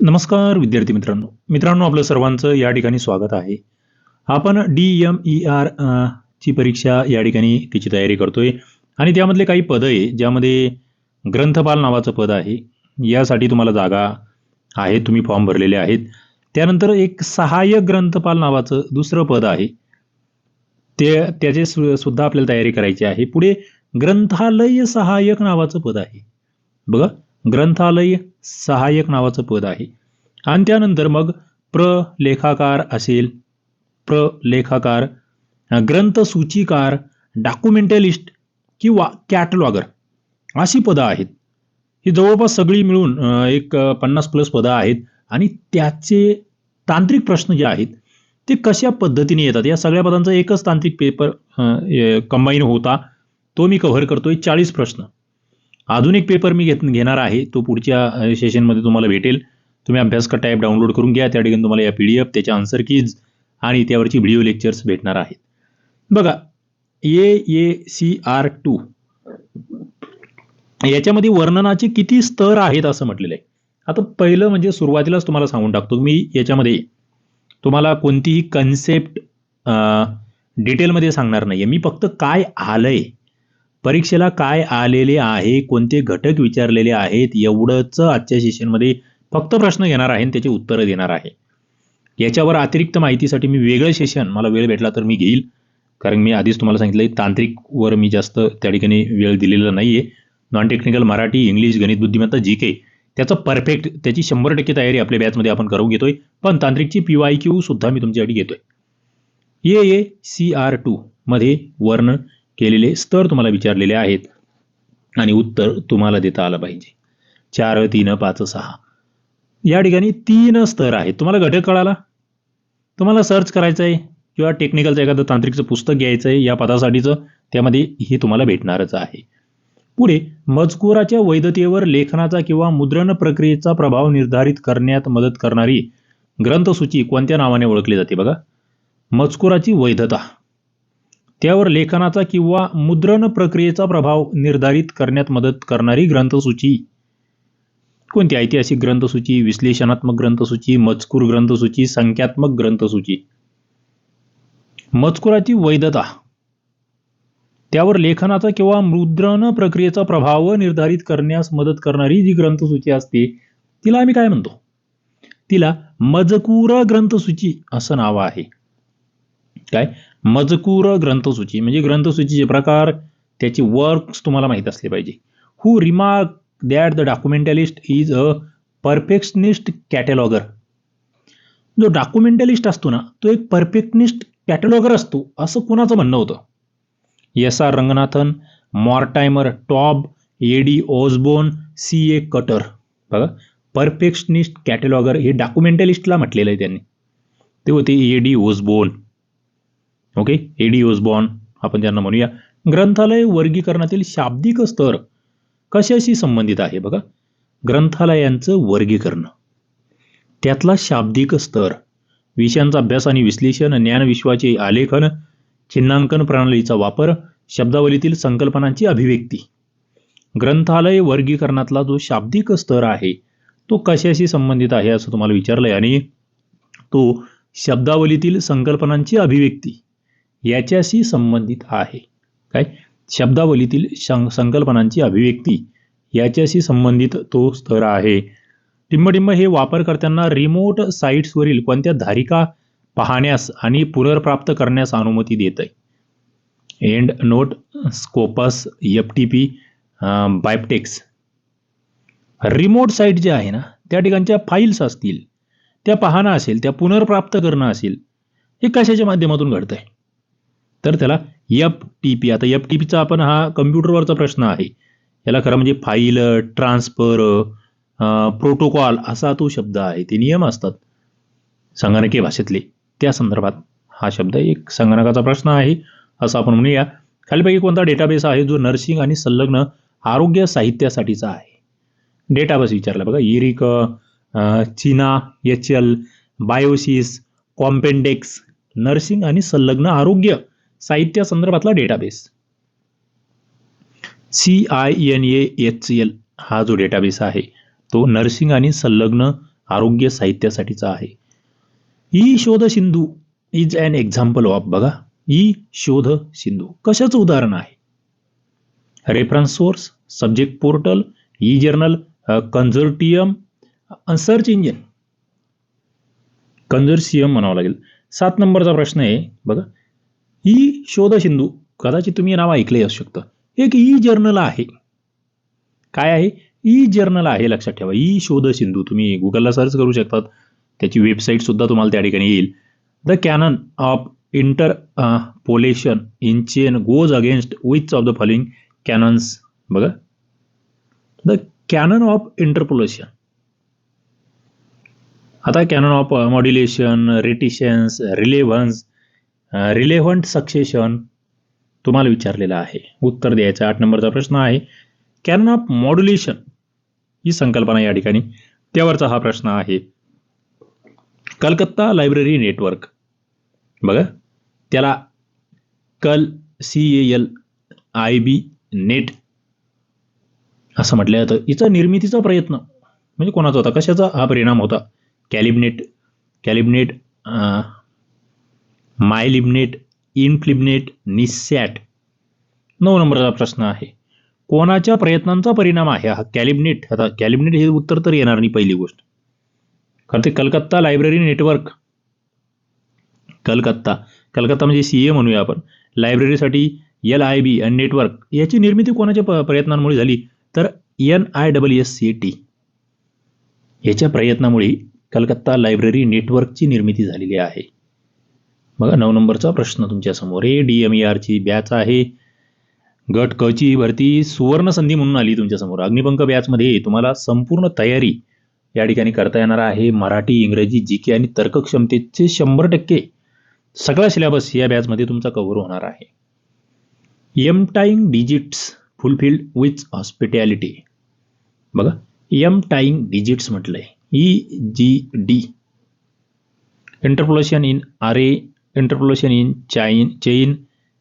नमस्कार विद्यार्थी मित्रांनो. मित्रांनो आपलं सर्वांचं या ठिकाणी स्वागत आहे. आपण डी एम ई आर ची परीक्षा या ठिकाणी तिची तयारी करतोय. आणि त्यामधले काही पदं आहे ज्यामध्ये ग्रंथपाल नावाचं पद आहे. यासाठी तुम्हाला जागा आहे तुम्ही फॉर्म भरलेले आहेत. त्यानंतर एक सहाय्यक ग्रंथपाल नावाचं दुसरं पद आहे. ते त्याचे सुद्धा आपल्याला तयारी करायची आहे. पुढे ग्रंथालय सहाय्यक नावाचं पद आहे. बघा ग्रंथालय सहाय्यक नावाचं पद आहे. आणि त्यानंतर मग प्रलेखाकार असेल प्रलेखाकार ग्रंथसूचीकार डॉक्युमेंटलिस्ट किंवा कॅटलॉगर अशी पदं आहेत. ही जवळपास सगळी मिळून एक पन्नास प्लस पदं आहेत. आणि त्याचे तांत्रिक प्रश्न जे आहेत ते कशा पद्धतीने येतात? या सगळ्या पदांचा एकच तांत्रिक पेपर कंबाईन होता. तो मी कव्हर करतोय. चाळीस प्रश्न. अजून एक पेपर मी घेत घेणार आहे. तो पुढच्या सेशनमध्ये तुम्हाला भेटेल. तुम्ही अभ्यासक टाईप डाउनलोड करून घ्या. त्या ठिकाणी तुम्हाला या पी डी एफ त्याच्या आन्सर कीज आणि त्यावरची व्हिडिओ लेक्चर्स भेटणार आहेत. बघा A A C R two याच्यामध्ये वर्णनाचे किती स्तर आहेत असं म्हटलेलं आहे. आता पहिलं म्हणजे सुरुवातीलाच तुम्हाला सांगून टाकतो. मी याच्यामध्ये तुम्हाला कोणतीही कन्सेप्ट डिटेलमध्ये सांगणार नाही मी फक्त काय आलंय परीक्षेला काय आलेले आहे कोणते घटक विचारलेले आहेत एवढंच आजच्या सेशनमध्ये फक्त प्रश्न घेणार आहे आणि त्याची उत्तरं देणार आहे. याच्यावर अतिरिक्त माहितीसाठी मी वेगळं सेशन मला वेळ भेटला तर मी घेईल. कारण मी आधीच तुम्हाला सांगितलं तांत्रिकवर मी जास्त त्या ठिकाणी वेळ दिलेला नाही आहे नॉन टेक्निकल मराठी इंग्लिश गणित बुद्धिमत्ता जी के त्याचं परफेक्ट त्याची शंभर टक्के तयारी आपल्या बॅचमध्ये आपण करून घेतोय. पण तांत्रिकची पी वाय क्यू सुद्धा मी तुमच्यासाठी घेतोय. A A C R two मध्ये वर्ण केलेले स्तर तुम्हाला विचारलेले आहेत. आणि उत्तर तुम्हाला देता आलं पाहिजे. चार तीन पाच सहा. या ठिकाणी तीन स्तर आहेत. तुम्हाला घटक कळाला? तुम्हाला सर्च करायचं आहे किंवा टेक्निकलचं एखादं तांत्रिकचं पुस्तक घ्यायचं आहे या पदासाठीचं त्यामध्ये हे तुम्हाला भेटणारच आहे. पुढे मजकुराच्या वैधतेवर लेखनाचा किंवा मुद्रण प्रक्रियेचा प्रभाव निर्धारित करण्यात मदत करणारी ग्रंथसूची कोणत्या नावाने ओळखली जाते बघा? मजकुराची वैधता. त्यावर लेखनाचा किंवा मुद्रण प्रक्रियेचा प्रभाव निर्धारित करण्यात मदत करणारी ग्रंथसूची. कोणती ऐतिहासिक ग्रंथसूची विश्लेषणात्मक ग्रंथसूची मजकूर ग्रंथसूची संख्यात्मक ग्रंथसूची? मजकुराची वैधता. त्यावर लेखनाचा किंवा मुद्रण प्रक्रियेचा प्रभाव निर्धारित करण्यास मदत करणारी जी ग्रंथसूची असते तिला आम्ही काय म्हणतो? तिला मजकूर ग्रंथसूची असं नाव आहे. काय? मजकूर ग्रंथसूची. म्हणजे ग्रंथसूचीचे प्रकार त्याचे वर्क्स तुम्हाला माहीत असले पाहिजे. Who remark that the documentalist is a perfectionist cataloguer जो डॉक्युमेंटलिस्ट असतो ना तो एक परफेक्टनिस्ट कॅटेलॉगर असतो असं कुणाचं म्हणणं होतं? S R Ranganathan Mortimer Taube A D C A Cutter. बघा परफेक्शनिस्ट कॅटेलॉगर हे डॉक्युमेंटलिस्टला म्हटलेलं आहे त्यांनी. ते होते A D Osborn okay A D D Osborn आपण त्यांना म्हणूया. ग्रंथालय वर्गीकरणातील शाब्दिक स्तर कशाशी संबंधित आहे बघा? ग्रंथालयांचं वर्गीकरण. त्यातला शाब्दिक स्तर विषयांचा अभ्यास आणि विश्लेषण ज्ञानविश्वाचे आलेखन चिन्हांकन प्रणालीचा वापर शब्दावलीतील संकल्पनांची अभिव्यक्ती. ग्रंथालय वर्गीकरणातला जो शाब्दिक स्तर आहे तो कशाशी संबंधित आहे असं तुम्हाला विचारलंय आणि तो शब्दावलीतील संकल्पनांची अभिव्यक्ती. याच्याशी संबंधित आहे. काय? शब्दावलीतील शं संकल्पनांची अभिव्यक्ती याच्याशी संबंधित तो स्तर आहे. टिंबटिंब हे वापरकर्त्यांना रिमोट साईट्सवरील कोणत्या धारिका पाहण्यास आणि पुनर्प्राप्त करण्यास अनुमती देत आहे and note Scopus F T P बायपटेक्स remote site जे आहे ना त्या ठिकाणच्या फाईल्स असतील त्या पाहणं असेल त्या पुनर्प्राप्त करणं असेल हे कशाच्या माध्यमातून घडतं आहे तर त्याला एफ टी पी आता एफ टी पीचा आपण हा कम्प्युटरवरचा प्रश्न आहे. याला खरं म्हणजे फाईल ट्रान्सफर प्रोटोकॉल असा तो शब्द आहे. ते नियम असतात. संगणकीय भाषेतले. त्या संदर्भात हा शब्द एक संगणकाचा प्रश्न आहे असं आपण म्हणूया. खालीपैकी कोणता डेटाबेस आहे जो नर्सिंग आणि संलग्न आरोग्य साहित्यासाठीचा आहे? डेटाबेस विचारला. बघा ERIC CINAHL BIOSIS Compendex nursing आणि संलग्न आरोग्य. साहित्या संदर्भातला database C I N A H L हा जो डेटाबेस आहे तो नर्सिंग आणि संलग्न आरोग्य साहित्यासाठीचा आहे. E Shodh Sindhu is an example of बघा ई शोध सिंधू. कशाचं उदाहरण आहे? Reference source subject portal e journal consortium search engine consortium म्हणावं लागेल. सात नंबरचा प्रश्न आहे बघा. ई शोध सिंधू. कदाचित तुम्ही हे नाव ऐकले असू शकतं. एक ई जर्नल आहे. काय आहे? ई जर्नल आहे लक्षात ठेवा. ई शोध सिंधू. तुम्ही गुगलला सर्च करू शकतात. त्याची वेबसाईट सुद्धा तुम्हाला त्या ठिकाणी येईल. The canon of interpolation in chain goes against which of the following canons बघा. द कॅनन ऑफ इंटरपोलेशन आता कॅनन ऑफ मॉड्युलेशन रेटिशन्स रिलेव्हन्स रिलेव्हंट सक्सेशन तुम्हाला विचारलेला आहे. उत्तर द्यायचं आठ नंबरचा प्रश्न आहे कॅनन ऑफ मॉड्युलेशन ही संकल्पना या ठिकाणी. त्यावरचा हा प्रश्न आहे. कलकत्ता लायब्ररी नेटवर्क बघा त्याला Cal C A L I B net असं म्हटलं जातं. हिचा निर्मितीचा प्रयत्न म्हणजे कोणाचा होता? कशाचा? हा परिणाम होता. कॅलिबनेट कॅलिबनेट मायलिबनेट इनफ्लिबनेट निसॅट नऊ नंबरचा प्रश्न आहे. कोणाच्या प्रयत्नांचा परिणाम आहे? हा कॅलिबनेट आता कॅलिबनेट हे उत्तर तर येणार नाही पहिली गोष्ट. कारण ते कलकत्ता लायब्ररी नेटवर्क. कलकत्ता. कलकत्ता म्हणजे सी ए म्हणूया आपण. लायब्ररीसाठी एल आय बी आणि नेटवर्क याची निर्मिती कोणाच्या प प्रयत्नांमुळे झाली? तर N I double S C T. याच्या प्रयत्नामुळे कलकत्ता लायब्ररी नेटवर्कची निर्मिती झालेली आहे. बघा नऊ नंबरचा प्रश्न तुमच्यासमोर. ए डी एम ई आरची बॅच आहे. गट क ची भरती सुवर्ण संधी म्हणून आली तुमच्यासमोर. अग्निपंख बॅचमध्ये तुम्हाला संपूर्ण तयारी या ठिकाणी करता येणार आहे. मराठी इंग्रजी जी के आणि तर्कक्षमतेचे शंभर टक्के सगळा सिलेबस या बॅचमध्ये तुमचा कव्हर होणार आहे. Emptying digits fulfilled with hospitality बघा एम टाईंग डिजिट्स म्हटलंय. E G D interpolation in array interpolation in chain chain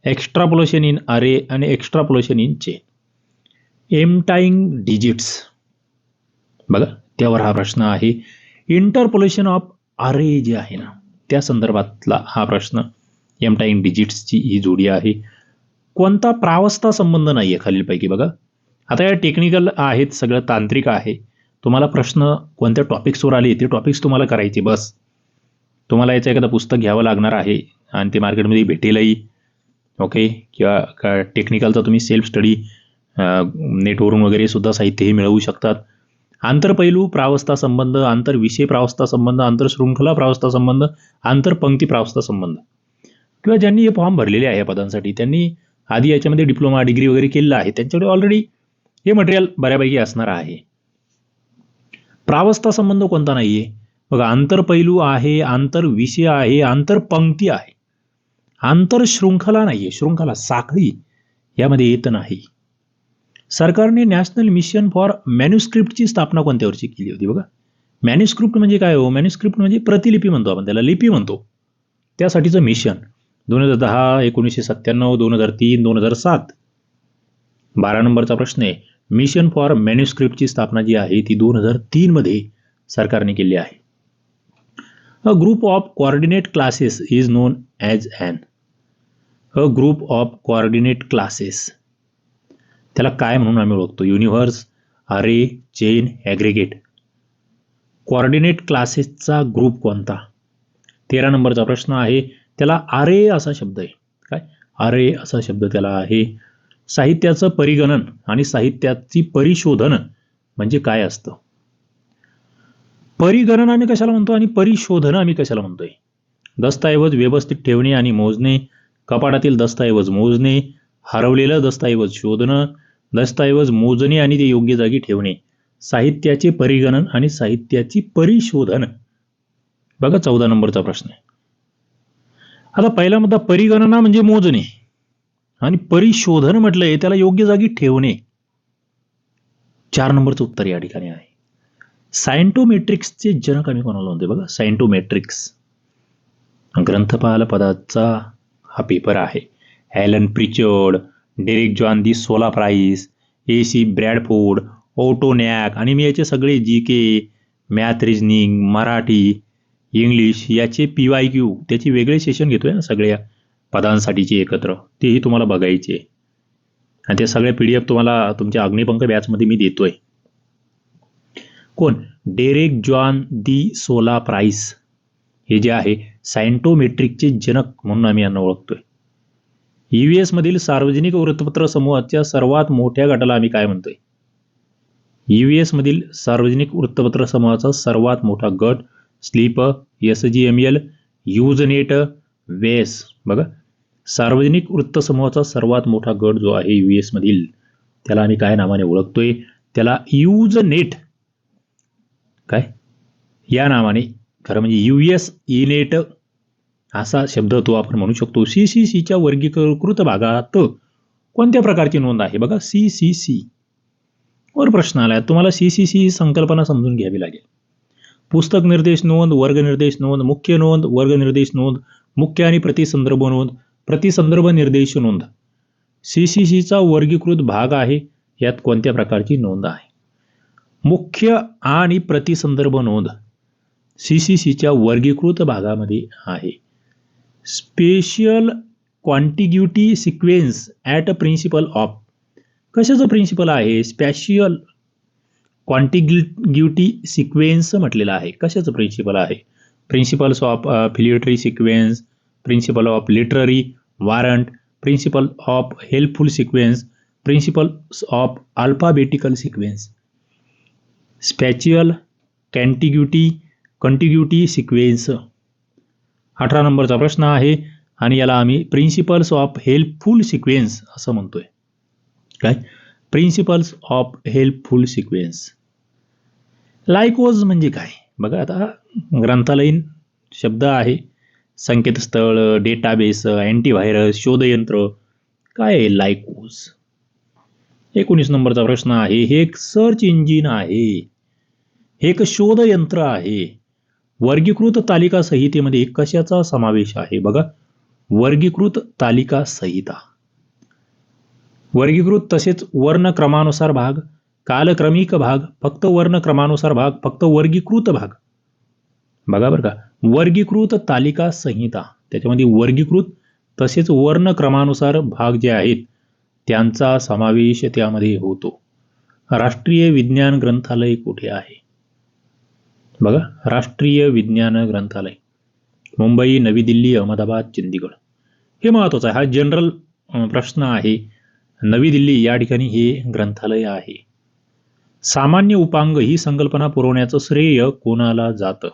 extrapolation in array आणि extrapolation in chain emptying digits बघा त्यावर हा प्रश्न आहे. इंटरपोलेशन ऑफ आरे जे आहे ना त्या संदर्भातला हा प्रश्न एम टाईंग डिजिट्सची ही जोडी आहे. कोणता प्रावस्था संबंध नाही आहे खालीलपैकी बघा. आता या टेक्निकल आहेत सगळं तांत्रिक आहे. तुम्हाला प्रश्न कोणत्या टॉपिक्सवर आले ते टॉपिक्स तुम्हाला करायचे बस. तुम्हाला याचं एखादं पुस्तक घ्यावं लागणार आहे आणि ते मार्केटमध्ये भेटेलही ओके किंवा का टेक्निकलचा तुम्ही सेल्फ स्टडी नेटवरून वगैरे सुद्धा साहित्य हे मिळवू शकतात. आंतरपैलू प्रावस्था संबंध आंतरविषय प्रावस्था संबंध आंतरशृंखला प्रावस्था संबंध आंतरपंक्ती प्रावस्था संबंध. किंवा ज्यांनी हे फॉर्म भरलेले आहे या पदांसाठी त्यांनी आधी याच्यामध्ये डिप्लोमा डिग्री वगैरे केलेलं आहे त्यांच्याकडे ऑलरेडी हे मटेरियल बऱ्यापैकी असणार आहे. प्रावस्था संबंध कोणता नाही आहे बघा आंतरपैलू आहे आंतरविषय आहे आंतरपंक्ती आहे. आंतरशृंखला नाही आहे शृंखला साखळी यामध्ये येत नाही. सरकारने नॅशनल मिशन फॉर मॅन्युस्क्रिप्टची स्थापना कोणत्या वर्षी केली होती बघा? मॅन्युस्क्रिप्ट म्हणजे काय हो? मॅन्युस्क्रिप्ट म्हणजे प्रतिलिपी म्हणतो आपण त्याला लिपी म्हणतो. त्यासाठीचं मिशन दोन हजार दहा एकोणीसशे सत्त्याण्णव दोन हजार तीन दोन हजार सात. बारा नंबरचा प्रश्न आहे. मिशन फॉर मॅन्युस्क्रिप्टची स्थापना जी आहे ती दोन हजार तीनमध्ये सरकारने केली आहे. A group of coordinate classes is known as an A group of coordinate classes त्याला काय म्हणून आम्ही ओळखतो? Universe array chain aggregate coordinate क्लासेसचा group कोणता? तेरा नंबरचा प्रश्न आहे. त्याला आरे असा शब्द आहे. काय? आरे असा शब्द त्याला आहे. साहित्याचं परिगणन आणि साहित्याची परिशोधन म्हणजे काय असतं? परिगणन आम्ही कशाला म्हणतो आणि परिशोधन आम्ही कशाला म्हणतोय? दस्तऐवज व्यवस्थित ठेवणे आणि मोजणे कपाटातील दस्तऐवज मोजणे हरवलेलं दस्तऐवज शोधणं दस्तऐवज मोजणे आणि ते योग्य जागी ठेवणे साहित्याचे परिगणन आणि साहित्याची परिशोधन. बघा चौदा नंबरचा प्रश्न आहे. आता पहिला मुद्दा परिगणना म्हणजे मोजणे. आणि परिशोधन म्हटलंय त्याला योग्य जागी ठेवणे. चार नंबरचं उत्तर या ठिकाणी आहे. सायंटोमेट्रिक्सचे जनक आम्ही कोणाला म्हणतोय बघा? सायंटोमेट्रिक्स. ग्रंथपाल पदाचा हा पेपर आहे. Alan Pritchard Derek John de Solla Price ए सी ब्रॅडफोर्ड ओटोनॅक आणि मी याचे सगळे G K math reasoning Marathi English याचे पी वाय क्यू त्याचे वेगळे सेशन घेतोय ना सगळ्या पदांसाठीचे एकत्र. तेही तुम्हाला बघायचे. आणि ते सगळे पी डी एफ तुम्हाला तुमच्या अग्निपंख बॅचमध्ये मी देतोय. कोण? Derek John de Solla price हे जे आहे सायंटोमेट्रिकचे जनक म्हणून आम्ही यांना ओळखतोय. ईव्हीएस मधील सार्वजनिक वृत्तपत्र समूहाच्या सर्वात मोठ्या गटाला आम्ही काय म्हणतोय? ईव्हीएस मधील सार्वजनिक वृत्तपत्र समूहाचा सर्वात मोठा गट sleep S G M L Usenet वेस बघा. सार्वजनिक वृत्त समूहाचा सर्वात मोठा गट जो आहे यू मधील त्याला आम्ही काय नावाने ओळखतोय? त्याला यूज नेट काय? या नावाने खरं म्हणजे यू एस इनेट असा शब्द तो आपण म्हणू शकतो. सी सी सीच्या वर्गीकृत भागात कोणत्या प्रकारची नोंद आहे? बघा सी सी सी वर प्रश्न आला तुम्हाला सी सी सी ही संकल्पना समजून घ्यावी लागेल. पुस्तक निर्देश नोंद वर्ग निर्देश नोंद मुख्य नोंद वर्ग निर्देश नोंद मुख्य आणि प्रतिसंदर्भ नोंद प्रतिसंदर्भ निर्देश नोंद. सी सी सीचा वर्गीकृत भाग आहे. यात कोणत्या प्रकारची नोंद आहे? मुख्य आणि प्रतिसंदर्भ नोंद सी सी सीच्या वर्गीकृत भागामध्ये आहे. Special contiguity sequence at a principle of कशाचं प्रिन्सिपल आहे? स्पॅशियल क्वांटिग्युटी सिक्वेन्स म्हटलेलं आहे. कशाचं प्रिन्सिपल आहे? Principles of फिलिटरी sequence principle of literary warrant principle of helpful sequence principles of alphabetical sequence spatial contiguity contiguity sequence अठरा नंबरचा प्रश्न आहे आणि याला आम्ही प्रिन्सिपल्स ऑफ हेल्पफुल सिक्वेन्स असं म्हणतोय. काय? Principles of helpful sequence Lycos म्हणजे काय? बघा आता ग्रंथालयीन शब्द आहे. संकेतस्थळ डेटाबेस अँटीव्हायरस शोधयंत्र. काय आहे लायकोज एकोणीस नंबरचा प्रश्न आहे. हे एक सर्च इंजिन आहे. एक शोधयंत्र आहे. वर्गीकृत तालिका संहितेमध्ये कशाचा समावेश आहे? बघा. वर्गीकृत तालिका संहिता. वर्गीकृत तसेच वर्णक्रमानुसार भाग कालक्रमिक भाग फक्त वर्णक्रमानुसार भाग फक्त वर्गीकृत भाग. बघा बरं का. वर्गीकृत तालिका संहिता. त्याच्यामध्ये वर्गीकृत तसेच वर्णक्रमानुसार भाग जे आहेत त्यांचा समावेश त्यामध्ये होतो. राष्ट्रीय विज्ञान ग्रंथालय कुठे आहे? बघा राष्ट्रीय विज्ञान ग्रंथालय मुंबई नवी दिल्ली अहमदाबाद चंदीगड. हे महत्वाचं आहे. हा जनरल प्रश्न आहे. नवी दिल्ली या ठिकाणी हे ग्रंथालय आहे. सामान्य उपांग ही संकल्पना पुरवण्याचं श्रेय कोणाला जातं?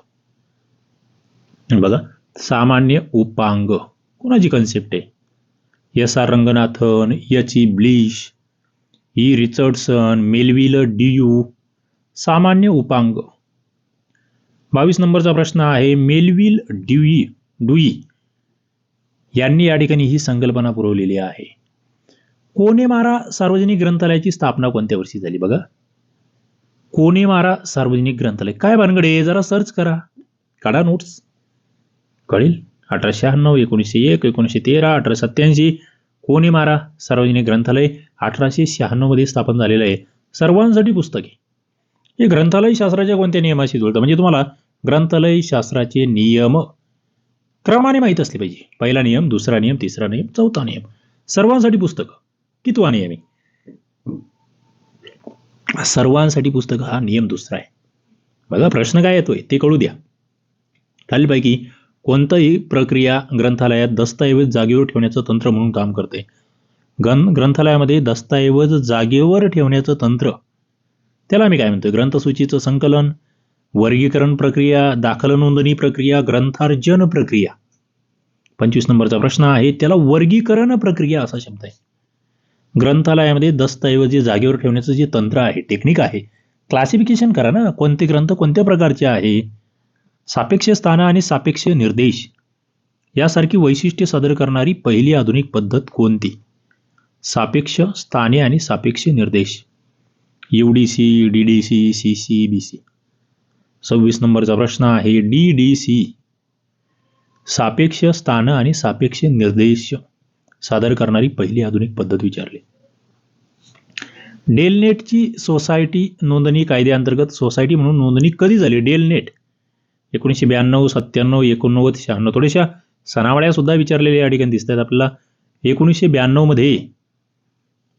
बघा सामान्य उपांग. कोणाची कन्सेप्ट आहे? S R Ranganathan H E Bliss E Richardson Melvil Dewey. सामान्य उपांग. बावीस नंबरचा प्रश्न आहे मेलविल ड्युई डुई यांनी या ठिकाणी ही संकल्पना पुरवलेली आहे. कोनेमारा सार्वजनिक ग्रंथालयाची स्थापना कोणत्या वर्षी झाली बघा? कोनेमारा सार्वजनिक ग्रंथालय. काय भानगडे जरा सर्च करा. काढा नोट्स कळेल? अठराशे शहाण्णव एकोणीसशे एक एकोणीसशे तेरा अठराशे सत्याऐंशी कोनेमारा सार्वजनिक ग्रंथालय अठराशे शहाण्णवमध्ये स्थापन झालेलं आहे. सर्वांसाठी पुस्तके हे ग्रंथालय शास्त्राच्या कोणत्या नियमाशी जुळतं? म्हणजे तुम्हाला ग्रंथालय शास्त्राचे नियम क्रमाने माहीत असले पाहिजे. पहिला नियम दुसरा नियम तिसरा नियम चौथा नियम. सर्वांसाठी पुस्तक कितवा नियम आहे? सर्वांसाठी पुस्तक हा नियम दुसरा आहे. बघा प्रश्न काय येतोय? ते कळू द्या. खालीलपैकी कोणतंही प्रक्रिया ग्रंथालयात दस्तऐवज जागेवर ठेवण्याचं तंत्र म्हणून काम करते. गण ग्रंथालयामध्ये दस्तऐवज जागेवर ठेवण्याचं तंत्र त्याला आम्ही काय म्हणतो ग्रंथसूचीचं संकलन वर्गीकरण प्रक्रिया दाखल नोंदणी प्रक्रिया ग्रंथार्जन प्रक्रिया. पंचवीस नंबरचा प्रश्न आहे त्याला वर्गीकरण प्रक्रिया असा शब्द आहे. ग्रंथालयामध्ये दस्तऐवजी जागेवर ठेवण्याचं जे तंत्र आहे टेक्निक आहे क्लासिफिकेशन करा ना. कोणते ग्रंथ कोणत्या प्रकारचे आहे? सापेक्ष स्थान आणि सापेक्ष निर्देश. यासारखी वैशिष्ट्ये सादर करणारी पहिली आधुनिक पद्धत कोणती? सापेक्ष स्थाने आणि सापेक्ष निर्देश. U D C D D C C C B C सव्वीस नंबरचा प्रश्न आहे डी डी सी सापेक्ष स्थान आणि सापेक्ष निर्देश सादर करणारी पहिली आधुनिक पद्धत विचारली. डेलनेटची सोसायटी नोंदणी कायद्याअंतर्गत सोसायटी म्हणून नोंदणी कधी झाली? डेलनेट एकोणीसशे ब्याण्णव सत्त्याण्णव एकोणनव्वद शहाण्णव थोड्याशा सणावळ्या सुद्धा विचारलेल्या या ठिकाणी दिसत आहेत आपल्याला. एकोणीसशे ब्याण्णवमध्ये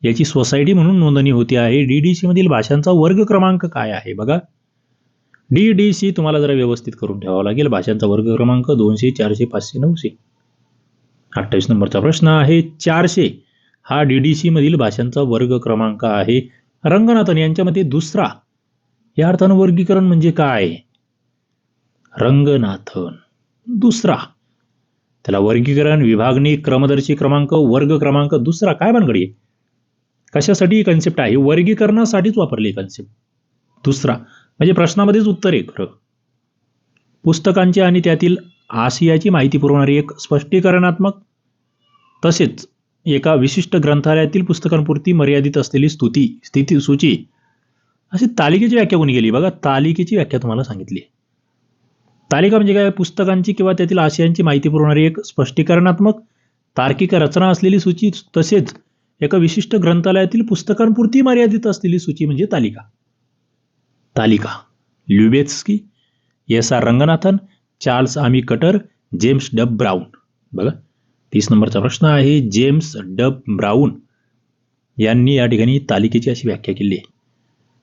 याची सोसायटी म्हणून नोंदणी होती आहे. डी डी मधील भाषांचा वर्ग क्रमांक काय आहे? बघा. डी डी सी तुम्हाला जरा व्यवस्थित करून ठेवावा लागेल. भाषांचा वर्ग क्रमांक दोनशे चारशे पाचशे नऊशे. अठ्ठावीस नंबरचा प्रश्न आहे. चारशे हा डी डी सीमधील भाषांचा वर्ग क्रमांक आहे. रंगनाथन यांच्यामध्ये दुसरा. या अर्थानं वर्गीकरण म्हणजे काय? रंगनाथन. दुसरा. त्याला वर्गीकरण विभागणी क्रमदर्शी क्रमांक वर्ग क्रमांक दुसरा. काय बनगडी आहे कशासाठी ही कन्सेप्ट आहे? वर्गीकरणासाठीच वापरली कन्सेप्ट दुसरा म्हणजे प्रश्नामध्येच उत्तर आहे खरं पुस्तकांची आणि त्यातील आशियाची माहिती पुरवणारी एक स्पष्टीकरणात्मक तसेच एका विशिष्ट ग्रंथालयातील पुस्तकांपुरती मर्यादित असलेली स्तुती स्थिती सूची अशी तालिकेची व्याख्या कोणी गेली. बघा तालिकेची व्याख्या तुम्हाला सांगितली. तालिका म्हणजे काय? पुस्तकांची किंवा त्यातील आशयांची माहिती पुरवणारी एक स्पष्टीकरणात्मक तार्किक रचना असलेली सूची तसेच एका विशिष्ट ग्रंथालयातील पुस्तकांपुरती मर्यादित असलेली सूची म्हणजे तालिका. तालिका. Lubetzky S R Ranganathan Charles Ammi Cutter James Duff Brown. बघा तीस नंबरचा प्रश्न आहे जेम्स डब ब्राऊन यांनी या ठिकाणी तालिकेची अशी व्याख्या केली आहे.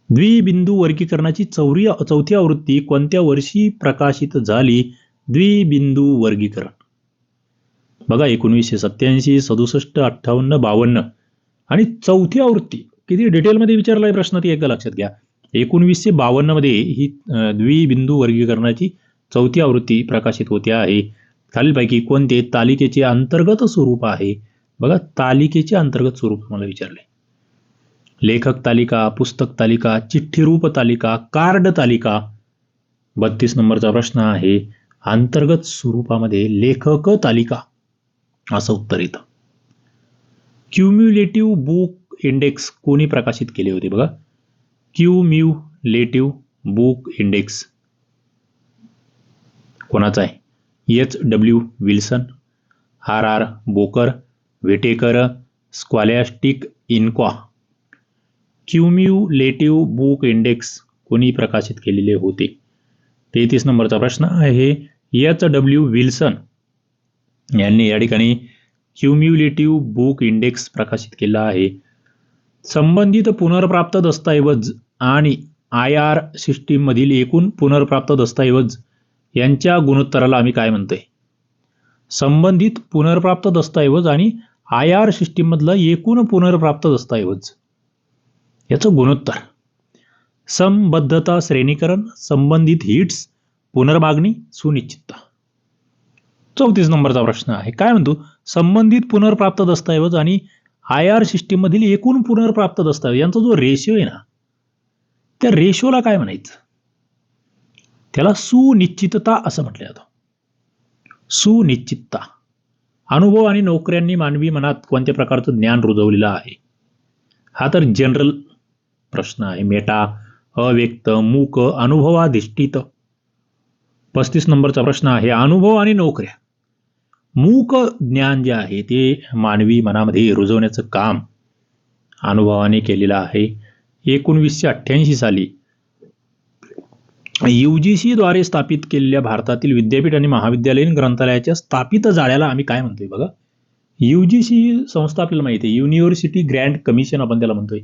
द्विबिंदू वर्गीकरणाची चौरी चौथी आवृत्ती कोणत्या वर्षी प्रकाशित झाली? द्विबिंदू वर्गीकरण. बघा एकोणीसशे सत्याऐंशी सदुसष्ट अठ्ठावन्न बावन्न. आणि चौथी आवृत्ती किती डिटेलमध्ये विचारलाय प्रश्न ती एकदा लक्षात घ्या. एकोणवीसशे बावन्नमध्ये ही द्विबिंदू वर्गीकरणाची चौथी आवृत्ती प्रकाशित होते आहे. खालीलपैकी कोणते तालिकेचे अंतर्गत स्वरूप आहे? बघा तालिकेचे अंतर्गत स्वरूप मला विचारले. लेखक तालिका पुस्तक तालिका चिठ्ठीरूप तालिका कार्ड तालिका बत्तीस नंबरचा प्रश्न आहे. अंतर्गत स्वरूपामध्ये लेखक तालिका असं उत्तर येतं. क्युम्युलेटिव्ह बुक इंडेक्स कोणी प्रकाशित केले होते बघा? क्युम्युलेटिव्ह बुक इंडेक्स कोणाचा आहे? H W Wilson R R Bowker Whitaker scholastic इन्क्वा cumulative book index कोणी प्रकाशित केलेले होते? तेहतीस नंबरचा प्रश्न आहे. एच डब्ल्यू विल्सन यांनी या ठिकाणी ह्युम्युलेटिव्ह बुक इंडेक्स प्रकाशित केला आहे. संबंधित पुनर्प्राप्त दस्तऐवज आणि आय आर सिस्टीममधील एकूण पुनर्प्राप्त दस्तऐवज यांच्या गुणोत्तराला आम्ही काय म्हणतोय? संबंधित पुनर्प्राप्त दस्तऐवज आणि आय आर सिस्टीममधलं एकूण पुनर्प्राप्त दस्तऐवज. याचं गुणोत्तर. संबद्धता श्रेणीकरण संबंधित हिट्स पुनर्मागणी सुनिश्चितता. चौतीस नंबरचा प्रश्न आहे. काय म्हणतो? संबंधित पुनर्प्राप्त दस्तऐवज आणि आय आर सिस्टीममधील एकूण पुनर्प्राप्त दस्तऐवज यांचा जो रेशिओ आहे ना त्या रेशोला काय म्हणायचं? त्याला सुनिश्चितता असं म्हटलं जातं. सुनिश्चितता. अनुभव आणि नोकऱ्यांनी मानवी मनात कोणत्या प्रकारचं ज्ञान रुजवलेलं आहे? हा तर जनरल प्रश्न आहे. मेटा अव्यक्त मूक अनुभवाधिष्ठित. पस्तीस नंबरचा प्रश्न आहे. अनुभव आणि नोकऱ्या. मूक ज्ञान जे आहे ते मानवी मनामध्ये रुजवण्याचं काम अनुभवाने केलेलं आहे. एकोणवीसशे अठ्ठ्याऐंशी साली यू जी सीद्वारे स्थापित केलेल्या भारतातील विद्यापीठ आणि महाविद्यालयीन ग्रंथालयाच्या स्थापित जाळ्याला आम्ही काय म्हणतोय बघा? यू जी सी संस्था आपल्याला माहिती आहे. युनिव्हर्सिटी ग्रँड कमिशन आपण त्याला म्हणतोय.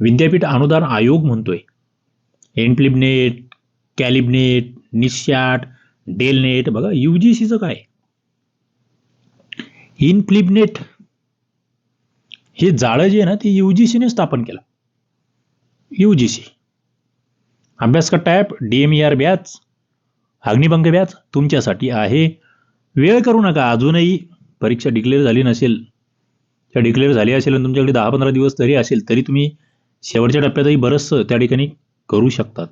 विद्यापीठ अनुदान आयोग म्हणतोय. एनप्लिबनेट कॅलिबनेट निशॅट डेलनेट बघा यू जी सीचं काय? इनफ्लिबनेट हे जाळं जे आहे ना ते यू जी सीने स्थापन केलं. U G C Abhyaskatta app D M E R batch Agnibhang batch तुमच्यासाठी आहे. वेळ करू नका अजूनही परीक्षा डिक्लेअर झाली नसेल. त्या डिक्लेअर झाली असेल आणि तुमच्याकडे दहा पंधरा दिवस तरी असेल तरी तुम्ही शेवटच्या टप्प्यातही बरंचसं त्या ठिकाणी करू शकतात.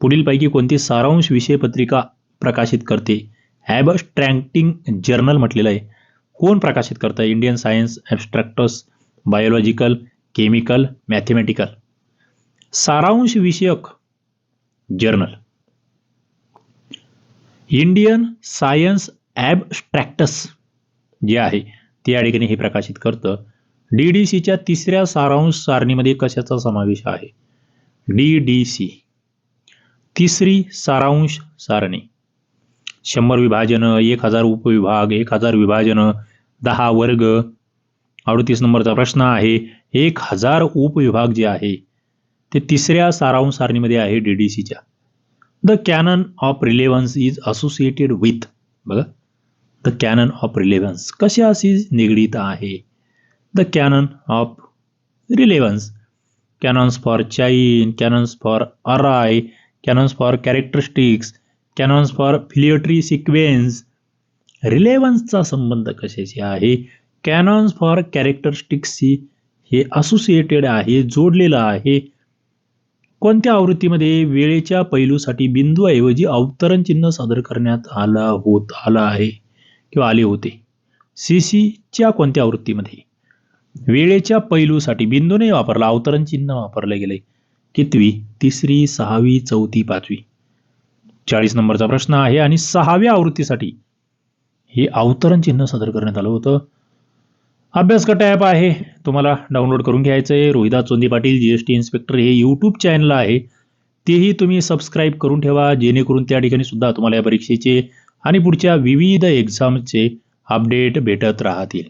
पुढीलपैकी कोणती सारांश विषय पत्रिका प्रकाशित करते? ॲबस्ट्रॅक्टिंग जर्नल म्हटलेलं आहे. कोण प्रकाशित करतं? Indian science abstracts biological chemical mathematical सारांश विषयक जर्नल इंडियन सायन्स ॲबस्ट्रॅक्टस जे आहे ते या ठिकाणी हे प्रकाशित करतं. डी डी सीच्या तिसऱ्या सारांश सारणीमध्ये कशाचा समावेश आहे? डी डी सी तिसरी सारांश सारणी. शंभर विभाजन एक हजार उपविभाग एक हजार विभाजन दहा वर्ग. अडतीस नंबरचा प्रश्न आहे. एक हज़ार उपविभाग जे आहे, ते तिसऱ्या सारांश सारणीमध्ये आहे डी डी सीच्या the canon of relevance is associated with बघा. द कॅनन ऑफ़ रिलेव्हन्स कशाशी निगडीत आहे? The canon of relevance canons for chain canons for array canons for characteristics canons for filiatory sequence रिलेव्हन्सचा संबंध कशाशी आहे? कॅनॉन्स फॉर कॅरेक्टरिस्टिक्सशी हे associated आहे जोडलेलं आहे. कोणत्या आवृत्तीमध्ये वेळेच्या पैलूसाठी बिंदूऐवजी अवतरण चिन्ह सादर करण्यात आला होत आला आहे किंवा आले होते? सी सीच्या कोणत्या आवृत्तीमध्ये? वेळेच्या पैलूसाठी बिंदू नाही वापरला अवतरण चिन्ह वापरलं गेलंय. कितवी? तिसरी सहावी चौथी पाचवी. चाळीस नंबरचा प्रश्न आहे आणि सहाव्या आवृत्तीसाठी हे अवतरण चिन्ह सादर करण्यात आलं होतं. अभ्यासगट ॲप आहे. तुम्हाला डाउनलोड करून घ्यायचं आहे. Rohidas Chondi Patil G S T inspector हे यूट्यूब चॅनल आहे. तेही तुम्ही सबस्क्राईब करून ठेवा. जेणेकरून त्या ठिकाणी सुद्धा तुम्हाला या परीक्षेचे आणि पुढच्या विविध एक्झामचे अपडेट भेटत राहतील.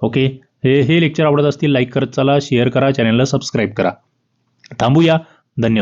ओके हे हे लेक्चर आवडत असतील लाईक करत चला. शेअर करा. चॅनलला सबस्क्राईब करा. थांबूया. धन्यवाद.